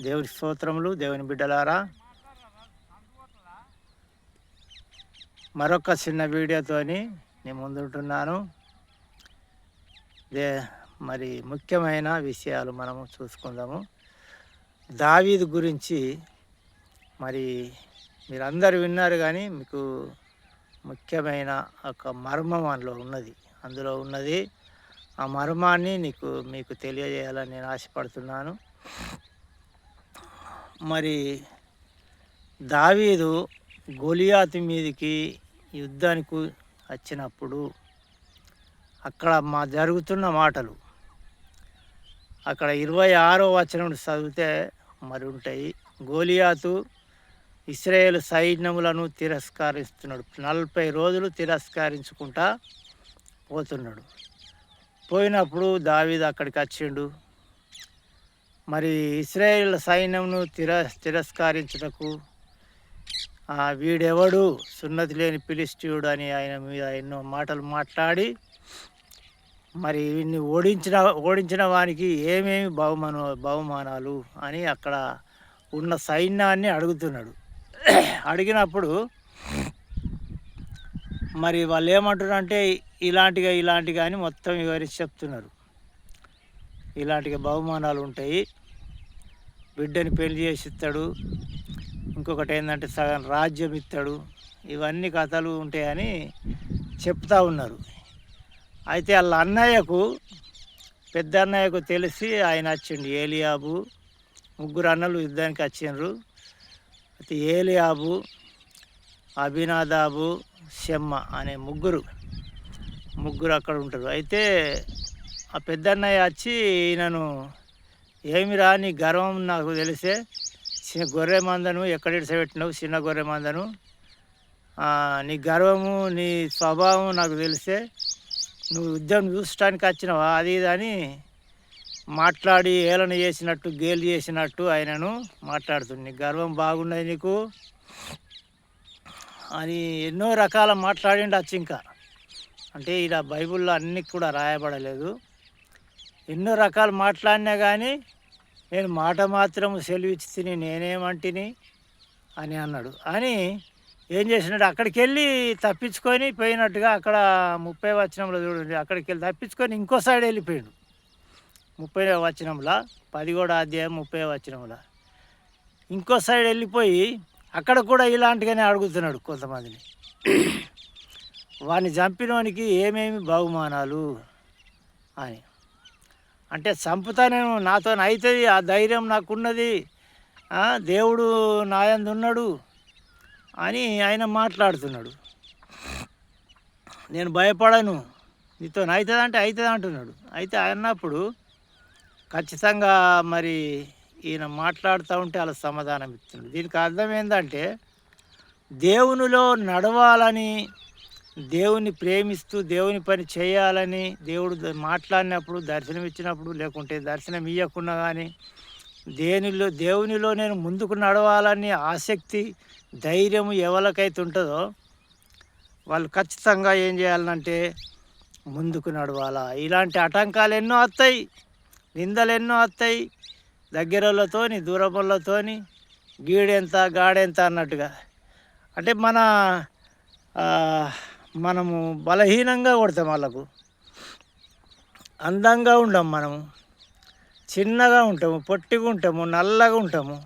దేవుని స్తోత్రములు దేవుని బిడ్డలారా. మరొక చిన్న వీడియోతోని నేను ముందుంటున్నాను. దే మరి ముఖ్యమైన విషయాలు మనము చూసుకుందాము. దావీదు గురించి మరి మీరందరు విన్నారు కానీ మీకు ముఖ్యమైన ఒక మర్మం అందులో ఉన్నది. అందులో ఉన్నది ఆ మర్మాన్ని నీకు మీకు తెలియజేయాలని నేను ఆశపడుతున్నాను. మరి దావీదు గొలియాతు మీదకి యుద్ధానికి వచ్చినప్పుడు అక్కడ మా జరుగుతున్న మాటలు. అక్కడ ఇరవై ఆరో వచనం చదివితే మరి ఉంటాయి. గోలియాతు ఇస్రాయేల్ సైన్యములను తిరస్కరిస్తున్నాడు. నలభై రోజులు తిరస్కరించుకుంటా పోతున్నాడు. పోయినప్పుడు దావీదు అక్కడికి వచ్చిండు. మరి ఇస్రాయేల్ సైన్యంను తిర తిరస్కరించుటకు ఆ, వీడెవడు? సున్నతి లేని పిలిస్టియుడు అని ఆయన మీద ఎన్నో మాటలు మాట్లాడి మరి వీడిని ఓడించిన ఓడించిన వానికి ఏమేమి బహుమాన బహుమానాలు అని అక్కడ ఉన్న సైన్యాన్ని అడుగుతున్నాడు. అడిగినప్పుడు మరి వాళ్ళు ఏమంటున్నారు అంటే ఇలాంటిగా ఇలాంటిగా అని మొత్తం వివరించి చెప్తున్నారు. ఇలాంటి బహుమానాలు ఉంటాయి. బిడ్డని పెళ్ళి చేసి ఇస్తాడు ఇంకొకటి ఏంటంటే సగం రాజ్యం ఇస్తాడు. ఇవన్నీ కథలు ఉంటాయని చెప్తా ఉన్నారు. అయితే వాళ్ళ అన్నయ్యకు పెద్ద అన్నయ్యకు తెలిసి ఆయన వచ్చిండు ఏలియాబు. ముగ్గురు అన్నలు యుద్ధానికి వచ్చిండ్రు. అయితే ఏలియాబు అభినాదాబు షెమ్మ అనే ముగ్గురు ముగ్గురు అక్కడ ఉంటారు. అయితే ఆ పెద్దన్నయ్య వచ్చి నన్ను ఏమిరా నీ గర్వం నాకు తెలిసే? చిన్న గొర్రె మందను ఎక్కడ ఇడిసబెట్టినావు చిన్న గొర్రె మందను? నీ గర్వము నీ స్వభావం నాకు తెలిసే? నువ్వు యుద్ధం చూసడానికి వచ్చినావా? అది ఇది అని మాట్లాడి ఏలన చేసినట్టు గేలు చేసినట్టు ఆయనను మాట్లాడుతుంది. నీ గర్వం బాగున్నది నీకు? అని ఎన్నో రకాల మాట్లాడిండొచ్చు ఇంకా. అంటే ఇలా బైబిల్లో అన్ని కూడా రాయబడలేదు. ఎన్నో రకాలు మాట్లాడినా కానీ నేను మాట మాత్రం సెలవిచ్చి తిని నేనేమంటిని అని అన్నాడు. అని ఏం చేసినాడు? అక్కడికి వెళ్ళి తప్పించుకొని పోయినట్టుగా అక్కడ ముప్పై వచనంలో చూడండి. అక్కడికి వెళ్ళి తప్పించుకొని ఇంకో సైడ్ వెళ్ళిపోయాడు. ముప్పై వచనంలో కూడా అధ్యాయం ముప్పై వచనంలో. ఇంకో సైడ్ వెళ్ళిపోయి అక్కడ కూడా ఇలాంటిగానే అడుగుతున్నాడు కొంతమందిని. వాడిని చంపినవానికి ఏమేమి బహుమానాలు అని. అంటే చంపుతా నేను నాతో అవుతుంది ఆ ధైర్యం నాకున్నది. దేవుడు నాయందు ఉన్నాడు అని ఆయన మాట్లాడుతున్నాడు. నేను భయపడను నీతో అవుతుంది అంటే అవుతుంది అంటున్నాడు. అయితే అన్నప్పుడు ఖచ్చితంగా మరి ఈయన మాట్లాడుతూ ఉంటే అలా సమాధానం ఇస్తున్నాడు. దీనికి అర్థం ఏంటంటే దేవునిలో నడవాలని దేవుని ప్రేమిస్తూ దేవుని పని చేయాలని దేవుడు మాట్లాడినప్పుడు దర్శనం ఇచ్చినప్పుడు లేకుంటే దర్శనం ఇవ్వకుండా కానీ దేనిలో దేవునిలో నేను ముందుకు నడవాలని ఆసక్తి ధైర్యం ఎవరికైతే ఉంటుందో వాళ్ళు ఖచ్చితంగా ఏం చేయాలంటే ముందుకు నడవాలా. ఇలాంటి ఆటంకాలు ఎన్నో వస్తాయి నిందలు ఎన్నో వస్తాయి దగ్గరలతోని దూరములతోని గీడెంత గాడెంత అన్నట్టుగా. అంటే మన మనము బలహీనంగా కొడతాం వాళ్ళకు. అందంగా ఉండం మనము. చిన్నగా ఉంటాము పొట్టిగా ఉంటాము నల్లగా ఉంటాము.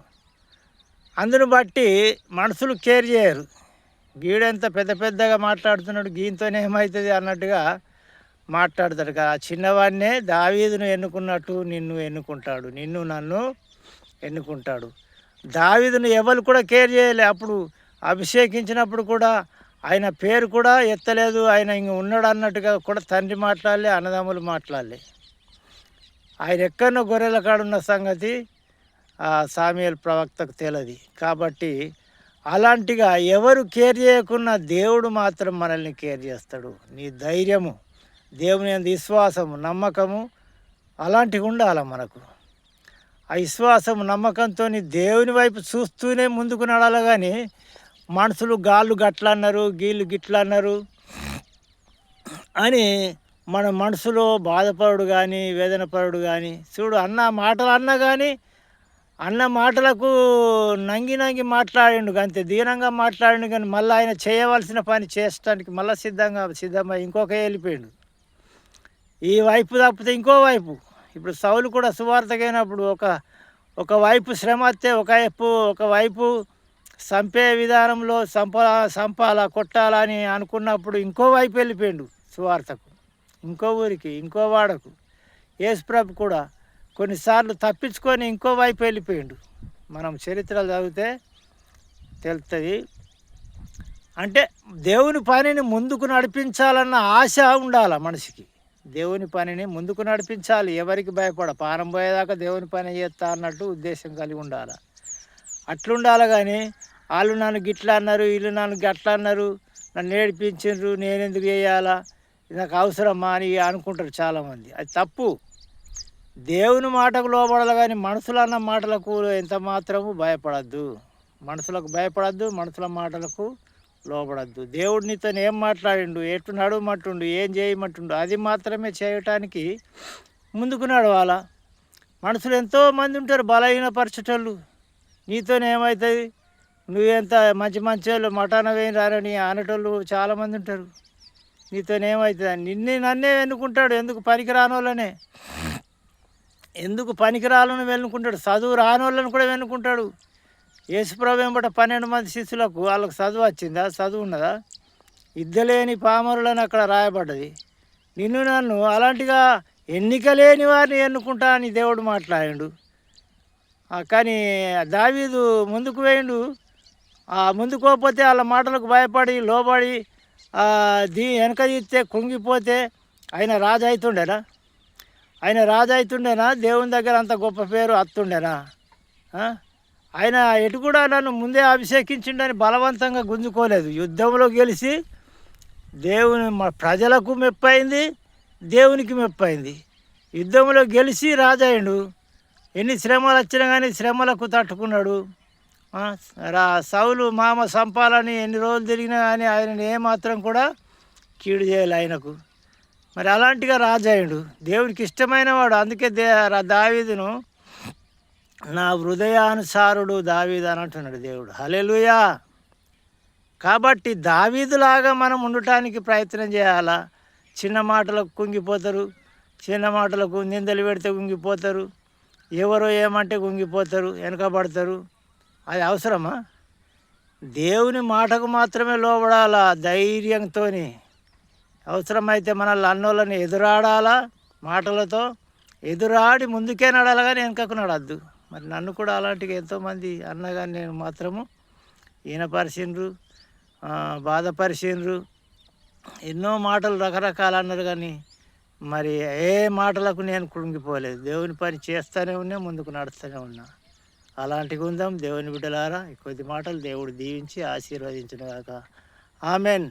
అందును బట్టి మనుషులు కేర్ చేయరు. గీడెంత పెద్ద పెద్దగా మాట్లాడుతున్నాడు గీంతోనే ఏమవుతుంది అన్నట్టుగా మాట్లాడతాడు. కదా చిన్నవాడినే దావీదును ఎన్నుకున్నట్టు నిన్ను ఎన్నుకుంటాడు నిన్ను నన్ను ఎన్నుకుంటాడు. దావీదును ఎవరు కూడా కేర్ చేయలే. అప్పుడు అభిషేకించినప్పుడు కూడా ఆయన పేరు కూడా ఎత్తలేదు. ఆయన ఇంక ఉన్నాడు అన్నట్టుగా కూడా తండ్రి మాట్లాడాలి అన్నదమ్ములు మాట్లాడాలి. ఆయన ఎక్కడో గొర్రెల కాడున్న సంగతి ఆ ప్రవక్తకు తెలియదు కాబట్టి అలాంటిగా ఎవరు కేర్ చేయకున్నా దేవుడు మాత్రం మనల్ని కేర్ చేస్తాడు. నీ ధైర్యము దేవుని యందు విశ్వాసము నమ్మకము అలాంటివి ఉండాలి మనకు. ఆ విశ్వాసము నమ్మకంతో దేవుని వైపు చూస్తూనే ముందుకు నడాలి. కానీ మనుషులు గాళ్ళు గట్ల అన్నారు గీళ్ళు గిట్ల అన్నారు అని మన మనసులో బాధపడు కానీ వేదనపరుడు కానీ చూడు అన్న మాటలు అన్నా కానీ అన్న మాటలకు నంగి నంగి మాట్లాడిండు అంతే దీనంగా మాట్లాడిండు కానీ మళ్ళీ ఆయన చేయవలసిన పని చేయడానికి మళ్ళీ సిద్ధంగా సిద్ధమై ఇంకొక వెళ్ళిపోయిండు. ఈ వైపు తప్పితే ఇంకో వైపు. ఇప్పుడు సౌలు కూడా సువార్తకైనప్పుడు ఒక ఒక వైపు శ్రమ వస్తే ఒక వైపు ఒక వైపు చంపే విధానంలో సంపా సంపాల కొట్టాలని అనుకున్నప్పుడు ఇంకో వైపు వెళ్ళిపోయిండు సువార్తకు. ఇంకో ఊరికి ఇంకో వాడకు. యేసుప్రభు కూడా కొన్నిసార్లు తప్పించుకొని ఇంకో వైపు వెళ్ళిపోయిండు. మనం చరిత్రలు చదివితే తెలుస్తుంది అంటే దేవుని పనిని ముందుకు నడిపించాలన్న ఆశ ఉండాలి మనిషికి. దేవుని పనిని ముందుకు నడిపించాలి. ఎవరికి భయపడ పానం పోయేదాకా దేవుని పని చేస్తా అన్నట్టు ఉద్దేశం కలిగి ఉండాలి. అట్లుండాలి కానీ వాళ్ళు నన్ను గిట్లా అన్నారు వీళ్ళు నన్ను గట్లా అన్నారు నన్ను ఏడిపించారు నేనెందుకు చేయాలా? నాకు అవసరమా అని అనుకుంటారు చాలామంది. అది తప్పు. దేవుని మాటకు లోబడాలి కానీ మనుషులు అన్న మాటలకు ఎంత మాత్రము భయపడద్దు. మనుషులకు భయపడద్దు మనుషుల మాటలకు లోబడద్దు. దేవుడు నీతో ఏం మాట్లాడిండు ఎటు నడవమంటుండు ఏం చేయమంటుండు అది మాత్రమే చేయటానికి ముందుకు నడవాలా. మనుషులు ఎంతో మంది ఉంటారు బలహీనపరచటోళ్ళు. నీతోనేమవుతుంది నువ్వెంత మంచి మంచి వాళ్ళు మటాన వేయని రారని అనేటోళ్ళు చాలామంది ఉంటారు. నీతోనేమవుతుంది అని నిన్నే నన్నే ఎన్నుకుంటాడు. ఎందుకు పనికి రానోళ్ళనే ఎందుకు పనికి రాలని వెన్నుకుంటాడు చదువు రానోళ్ళని కూడా వెన్నుకుంటాడు యేసుప్రభు వెంబట పన్నెండు మంది శిష్యులకు వాళ్ళకి చదువు వచ్చిందా? చదువు ఉన్నదా? ఇద్దలేని పామరులని అక్కడ రాయబడ్డది. నిన్ను నన్ను అలాంటిగా ఎన్నిక లేని వారిని ఎన్నుకుంటా అని దేవుడు మాట్లాడాడు. కానీ దావీదు ముందుకు వేయండు. ముందుకోపోతే వాళ్ళ మాటలకు భయపడి లోబడి దీ వెనక తీస్తే కుంగిపోతే ఆయన రాజు అవుతుండేనా ఆయన రాజు అవుతుండేనా దేవుని దగ్గర అంత గొప్ప పేరు అత్తుండేనా? ఆయన ఎటు కూడా నన్ను ముందే అభిషేకించిండని బలవంతంగా గుంజుకోలేదు. యుద్ధంలో గెలిచి దేవుని మా ప్రజలకు మెప్పైంది దేవునికి మెప్పైంది. యుద్ధంలో గెలిచి రాజాయిండు ఎన్ని శ్రమలు వచ్చినా కానీ శ్రమలకు తట్టుకున్నాడు. సౌలు మామ సంపాలని ఎన్ని రోజులు తిరిగినా కానీ ఆయన ఏమాత్రం కూడా కీడు చేయాలి ఆయనకు. మరి అలాంటిగా రాజాయుడు దేవునికి ఇష్టమైన వాడు. అందుకే దే రా- దావీదును నా హృదయానుసారుడు దావీదు అని అంటున్నాడు దేవుడు. హలెలుయా కాబట్టి దావీదులాగా మనం ఉండటానికి ప్రయత్నం చేయాలా? చిన్న మాటలకు కుంగిపోతారు. చిన్న మాటలకు నిందలు పెడితే కుంగిపోతారు. ఎవరో ఏమంటే కుంగిపోతారు వెనకబడతారు. అది అవసరమా? దేవుని మాటకు మాత్రమే లోబడాలా ధైర్యంతో అవసరమైతే మనల్ని అన్నోళ్ళని ఎదురాడాలా మాటలతో? ఎదురాడి ముందుకే నడాలి కానీ వెనకకు నడద్దు. మరి నన్ను కూడా అలాంటివి ఎంతోమంది అన్నగాని నేను మాత్రము ఈనపరిచిండ్రు బాధపరిచిండ్రు ఎన్నో మాటలు రకరకాలు అన్నారు కానీ మరి ఏ మాటలకు నేను కృంగిపోలేదు. దేవుని పని చేస్తూనే ఉన్నా ముందుకు నడుస్తూనే ఉన్నా. అలాంటి ఉందాం దేవుని బిడ్డలారా కొద్ది మాటలు దేవుడు దీవించి ఆశీర్వదించిన గాక ఆమెన్.